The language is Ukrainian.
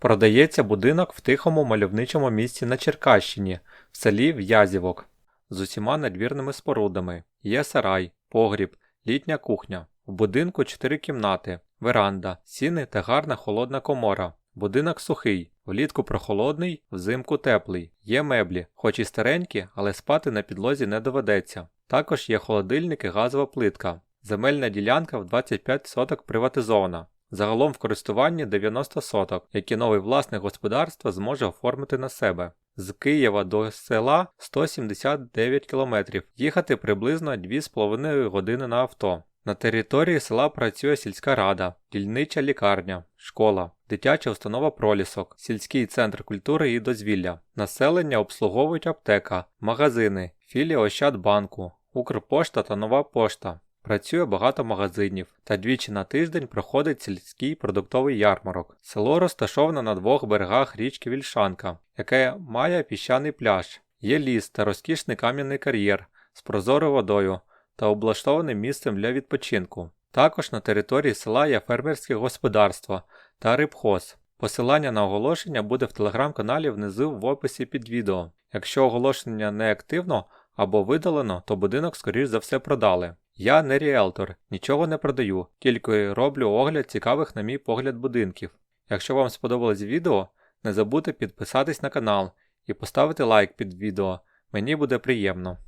Продається будинок в тихому мальовничому місці на Черкащині, в селі В'язівок, з усіма надвірними спорудами. Є сарай, погріб, літня кухня. В будинку 4 кімнати, веранда, сіни та гарна холодна комора. Будинок сухий, влітку прохолодний, взимку теплий. Є меблі, хоч і старенькі, але спати на підлозі не доведеться. Також є холодильник і газова плитка. Земельна ділянка в 25 соток приватизована. Загалом в користуванні 90 соток, які новий власник господарства зможе оформити на себе. З Києва до села 179 км, їхати приблизно 2,5 години на авто. На території села працює сільська рада, дільнича лікарня, школа, дитяча установа пролісок, сільський центр культури і дозвілля. Населення обслуговують аптека, магазини, філія Ощадбанку, Укрпошта та Нова пошта. Працює багато магазинів та двічі на тиждень проходить сільський продуктовий ярмарок. Село розташоване на двох берегах річки Вільшанка, яке має піщаний пляж. Є ліс та розкішний кам'яний кар'єр з прозорою водою та облаштованим місцем для відпочинку. Також на території села є фермерське господарство та рибхоз. Посилання на оголошення буде в телеграм-каналі внизу в описі під відео. Якщо оголошення не активно або видалено, то будинок скоріш за все продали. Я не ріелтор, нічого не продаю, тільки роблю огляд цікавих на мій погляд будинків. Якщо вам сподобалось відео, не забудьте підписатись на канал і поставити лайк під відео, мені буде приємно.